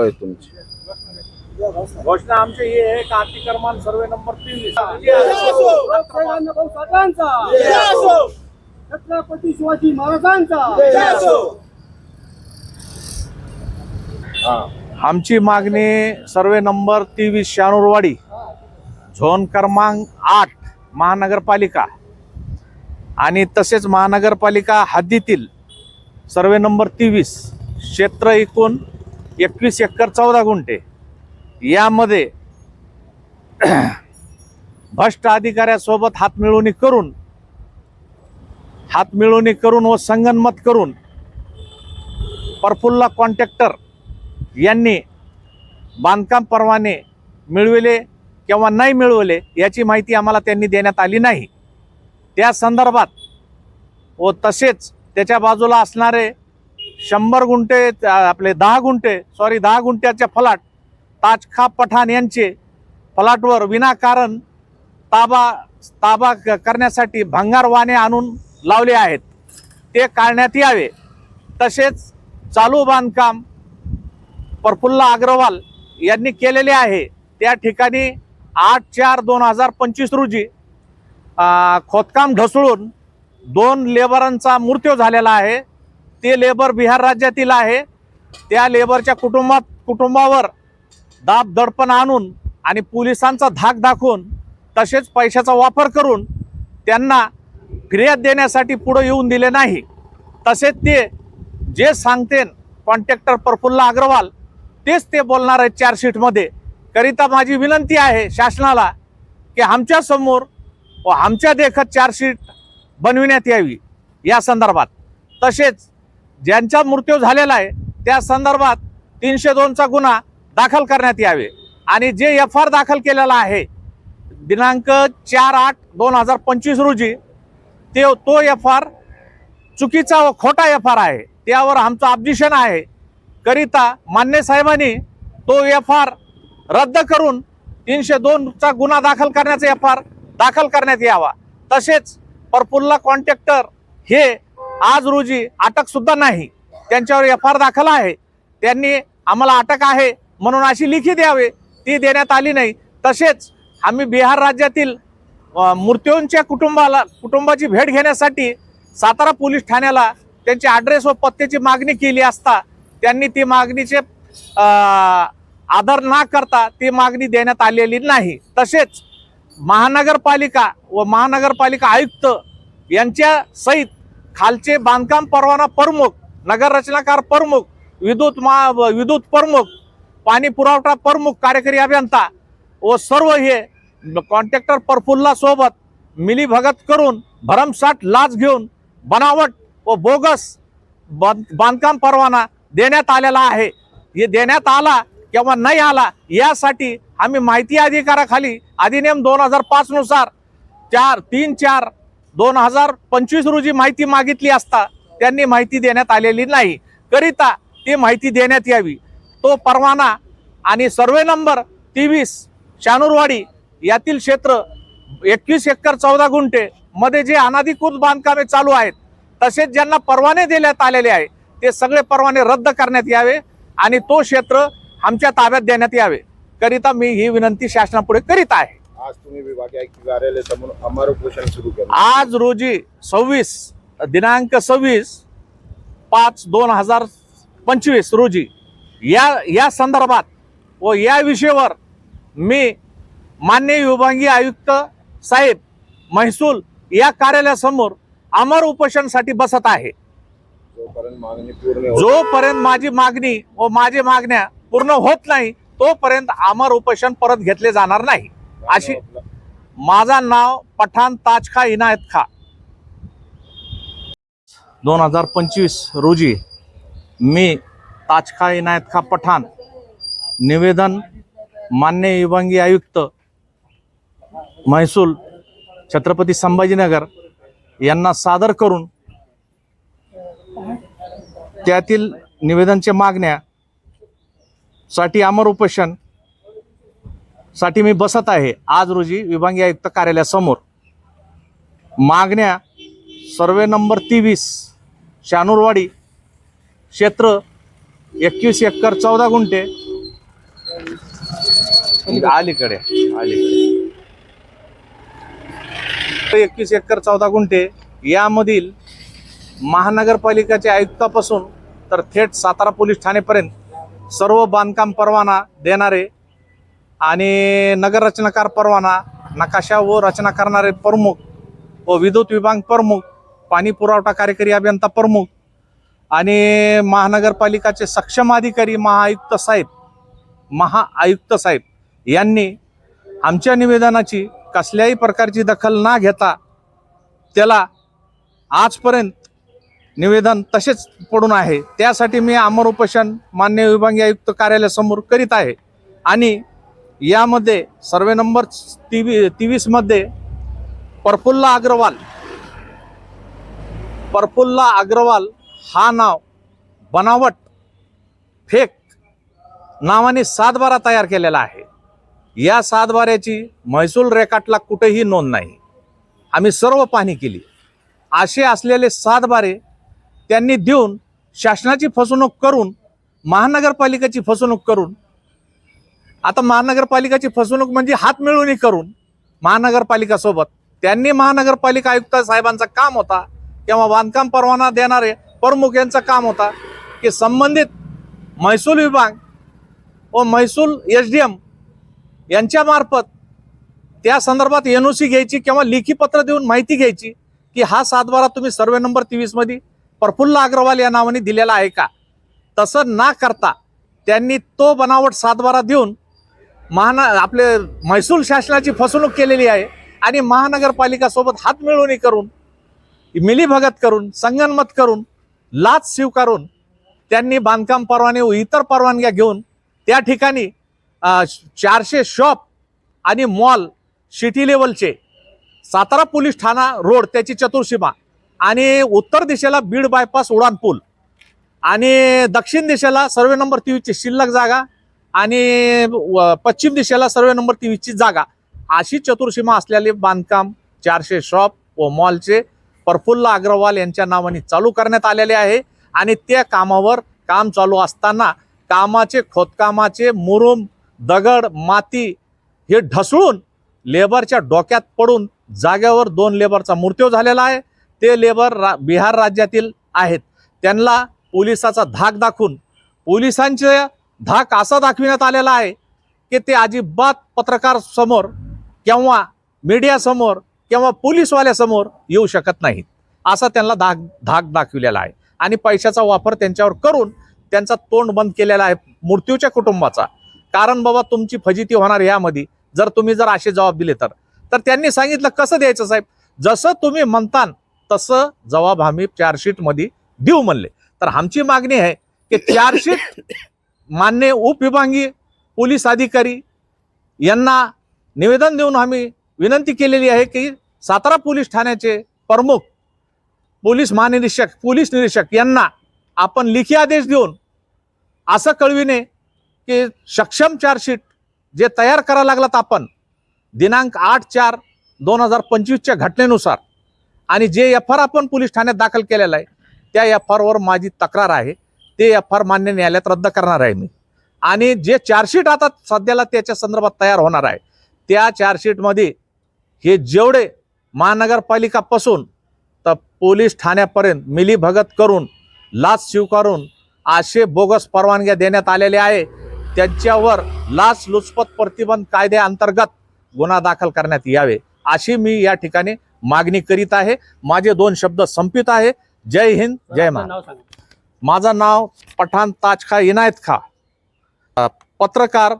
होईल तुमची? घोषणा आमची ही आहे का अतिक्रमण सर्वे नंबर तीन छत्रपती शिवाजी महाराजांचा. आमची मागणी सर्वे नंबर तेवीस शानूरवाडी झोन क्रमांक आठ महानगरपालिका. आणि तसेच महानगरपालिका हद्दीतील सर्वे नंबर तेवीस क्षेत्र एकूण एकवीस एकर चौदा गुंठे. यामध्ये भ्रष्ट अधिकाऱ्यासोबत हातमिळवणी करून हातमिळवणी करून व संगनमत करून प्रफुल्ला कॉन्ट्रॅक्टर यांनी बांधकाम परवाने मिळविले किंवा नाही मिळवले याची माहिती आम्हाला त्यांनी देण्यात आली नाही. त्या संदर्भात व तसेच त्याच्या बाजूला असणारे शंभर गुंठे आपले दहा गुंठे सॉरी दहा गुंठ्याचे फलाट ताजखा पठाण यांचे फलाटवर विनाकारण ताबा ताबा क- करण्यासाठी भंगार वाणे आणून लावले आहेत. ते काढण्यात यावे. तसेच चालू बांधकाम प्रफुल्ला अग्रवाल यांनी केलेले आहे. त्या ठिकाणी आठ चार दोन हजार पंचवीस रोजी खोदकाम ढसळून दोन लेबरांचा मृत्यू झालेला आहे. ते लेबर बिहार राज्यातील आहे. त्या लेबरच्या कुटुंबात कुटुंबावर दाब दडपण आणून आणि पोलिसांचा धाक दाखवून तसेच पैशाचा वापर करून त्यांना फिर्याद देण्यासाठी पुढं येऊन दिले नाही. तसेच ते जे सांगतेन कॉन्ट्रॅक्टर प्रफुल्ला अग्रवाल तेच ते बोलणार आहेत चार्जशीटमध्ये. करिता माझी विनंती आहे शासनाला की आमच्यासमोर व आमच्या देखत चार्जशीट बनविण्यात यावी. या संदर्भात तसेच ज्यांचा मृत्यू झालेला आहे त्या संदर्भात तीनशे दोनचा गुन्हा दाखल करण्यात यावे. आणि जे एफ आर दाखल केलेला आहे दिनांक चार आठ दोन हजार पंचवीस रोजी ते तो एफ आर चुकीचा व खोटा एफ आर आहे. त्यावर आमचं ऑब्जेक्शन आहे. करिता मान्य साहेबांनी तो एफ आर रद्द करून तीनशे दोनचा गुन्हा दाखल करण्याचा एफ आर दाखल करण्यात यावा. तसेच परपुल्ला कॉन्ट्रॅक्टर हे आज रोजी अटक सुद्धा नाही. त्यांच्यावर एफ आर दाखल आहे. त्यांनी आम्हाला अटक आहे म्हणून अशी लिखी द्यावे. ती देण्यात आली नाही. तसेच आम्ही बिहार राज्यातील मृत्यूंच्या कुटुंबाला कुटुंबाची भेट घेण्यासाठी सातारा पोलीस ठाण्याला त्यांचे ॲड्रेस व पत्त्याची मागणी केली असता त्यांनी ती मागणीचे आदर न करता ती मागणी देण्यात आलेली नाही. तसेच महानगरपालिका व महानगरपालिका आयुक्त यांच्या सहित खालचे बांधकाम परवाना प्रमुख नगर रचनाकार प्रमुख विद्युत मा विद्युत प्रमुख पाणी पुरवठा प्रमुख कार्यकारी अभियंता व सर्व हे कॉन्ट्रॅक्टर प्रफुल्ला सोबत मिलीभगत करून भरमसाठ लाच घेऊन बनावट व बोगस बांधकाम परवाना देण्यात आलेला आहे. हे देण्यात आला किंवा नाही आला यासाठी आम्ही माहिती अधिकाराखाली अधिनियम दोन हजार पाचनुसार चार तीन चार दोन हजार पंचवीस रोजी माहिती मागितली असता त्यांनी माहिती देण्यात आलेली नाही. करिता ती माहिती देण्यात यावी. तो परवाना आणि सर्वे नंबर तेवीस शानूरवाडी यातील क्षेत्र एकवीस एकर चौदा गुंठे मध्ये जे अनाधिकृत बांधकामे चालू आहेत तसेच ज्यांना परवाने देण्यात आलेले आहे ते सगळे परवाने रद्द करण्यात यावे आणि तो क्षेत्र आमच्या ताब्यात देण्यात यावे. करिता मी ही विनंती शासनापुढे करीत आहे. आज तुम्ही विभागीय कार्यालय समोर अमर उपोषण सुरू केलं. आज रोजी सव्वीस दिनांक सव्वीस पाच दोन हजार पंचवीस रोजी या या संदर्भात व या विषयावर मी मान्य विभागीय आयुक्त साहेब महसूल या कार्यालयासमोर अमर उपोषणसाठी बसत आहे. जोपर्यंत मागणी पूर्ण होत जोपर्यंत माझी मागणी व माझी मागण्या पूर्ण होत नाही तोपर्यंत अमर उपोषण परत घेतले जाणार नाही. अशी माझा नाव पठाण ताजखा इनायत खा दोन हजार पंचवीस रोजी मी ताजखा इनायत खा पठाण निवेदन मान्य विभागीय आयुक्त महसूल छत्रपती संभाजीनगर यांना सादर करून त्यातील निवेदनच्या मागण्या साठी अमर उपोषण साठी मी बसत आहे. आज रोजी विभागीय आयुक्त कार्यालयासमोर. मागण्या सर्वे नंबर तेवीस शानूरवाडी क्षेत्र एकवीस एकर चौदा गुंठे. अलीकडे अलीकडे. एकवीस एकर चौदा गुंठे. यामधील महानगरपालिकेच्या आयुक्तापासून तर थेट सातारा पोलीस ठाणेपर्यंत सर्व बांधकाम परवाना देणारे आणि नगर रचनाकार परवाना नकाशा व रचना करणारे प्रमुख व विद्युत विभाग प्रमुख पाणी पुरवठा कार्यकारी अभियंता प्रमुख आणि महानगरपालिकाचे सक्षम अधिकारी महाआयुक्त साहेब महाआयुक्त साहेब यांनी आमच्या निवेदनाची कसल्याही प्रकारची दखल न घेता त्याला आजपर्यंत निवेदन तसेच पडून आहे. त्यासाठी मी अमर उपोषण मान्य विभागीय आयुक्त कार्यालयासमोर करीत आहे. आणि यामध्ये सर्वे नंबर तेवी तेवीसमध्ये प्रफुल्ला अग्रवाल प्रफुल्ला अग्रवाल हा नाव बनावट फेक नावाने सातबारा तयार केलेला आहे. या सातबाऱ्याची महसूल रेखाटला कुठेही नोंद नाही. आम्ही सर्व पाहणी केली. असे असलेले सातबारे त्यांनी देऊन शासनाची फसवणूक करून महानगरपालिकेची फसवणूक करून आता महानगरपालिकाची फसवणूक म्हणजे हात मिळवणी करून महानगरपालिकासोबत. त्यांनी महानगरपालिका आयुक्त साहेबांचा काम होता किंवा बांधकाम परवाना देणारे प्रमुख यांचं काम होता की संबंधित महसूल विभाग व महसूल एस डी एम यांच्यामार्फत त्या संदर्भात एन ओ सी घ्यायची किंवा लेखी पत्र देऊन माहिती घ्यायची की हा सातबारा तुम्ही सर्वे नंबर तेवीसमध्ये प्रफुल्ल अग्रवाल या नावाने दिलेला आहे का? तसं ना करता त्यांनी तो बनावट सातबारा देऊन महाना आपले महसूल शासनाची फसवणूक केलेली आहे आणि महानगरपालिकासोबत हात मिळवणी करून मिलीभगत करून संगनमत करून लाच स्वीकारून त्यांनी बांधकाम परवाने व इतर परवानग्या घेऊन त्या ठिकाणी चारशे शॉप आणि मॉल सिटी लेवलचे सातारा पोलीस ठाणा रोड त्याची चतुर्सीमा आणि उत्तर दिशेला बीड बायपास उडान पूल आणि दक्षिण दिशेला सर्वे नंबर तेवीसची शिल्लक जागा आणि व- पश्चिम दिशेला सर्वे नंबर तेवीसची जागा. अशी चतुर्सीमा असलेले बांधकाम चारशे शॉप व मॉलचे प्रफुल्ल अग्रवाल यांच्या नावाने चालू करण्यात आलेले आहे. आणि त्या कामावर काम चालू असताना कामाचे खोदकामाचे मुरुम दगड माती हे ढसळून लेबरच्या डोक्यात पडून जाग्यावर दोन लेबरचा मृत्यू झालेला आहे. ते लेबर रा बिहार राज्यातील आहेत. त्यांना पोलिसाचा धाक दाखवून पोलिसांचे धाक असा दाखविण्यात आलेला आहे की ते अजिबात पत्रकार समोर किंवा मीडियासमोर किंवा पोलीसवाल्यासमोर येऊ शकत नाहीत. असा त्यांना धाक धाक दाखविलेला आहे. आणि पैशाचा वापर त्यांच्यावर करून त्यांचा तोंड बंद केलेला आहे मृत्यूच्या कुटुंबाचा. कारण बाबा तुमची फजिती होणार यामध्ये. जर तुम्ही जर असे जबाब दिले तर. तर त्यांनी सांगितलं कसं द्यायचं साहेब? जसं तुम्ही म्हणतान तसं जबाब आम्ही चार्जशीटमध्ये देऊ म्हणले. तर आमची मागणी आहे की चार्जशीट मान्य उपविभागीय पोलीस अधिकारी यांना निवेदन देऊन आम्ही विनंती केलेली आहे की सातारा पोलीस ठाण्याचे प्रमुख पोलीस महानिरीक्षक पोलीस निरीक्षक यांना आपण लिखी आदेश देऊन असं कळविणे की सक्षम चार्जशीट जे तयार करायला लागलात आपण दिनांक आठ चार दोन हजार पंचवीसच्या घटनेनुसार आणि जे एफ आर आपण पोलीस ठाण्यात दाखल केलेलं आहे त्या एफ आरवर माझी तक्रार आहे. ते एफ आर मान्य न्यायालयात रद्द करणार आहे मी. आणि जे चार्जशीट आता सध्याला त्याच्या संदर्भात तयार होणार आहे त्या चार्जशीटमध्ये हे जेवढे महानगरपालिकापासून तर पोलीस ठाण्यापर्यंत मिलीभगत करून लाच स्वीकारून असे बोगस परवानग्या देण्यात आलेले आहे त्यांच्यावर लाच लुचपत प्रतिबंध कायद्याअंतर्गत गुन्हा दाखल करण्यात यावे अशी मी या ठिकाणी मागणी करीत आहे. माझे दोन शब्द संपित आहे. जय हिंद जय महाराज माझं नाव पठाण ताज खा इनायत खा पत्रकार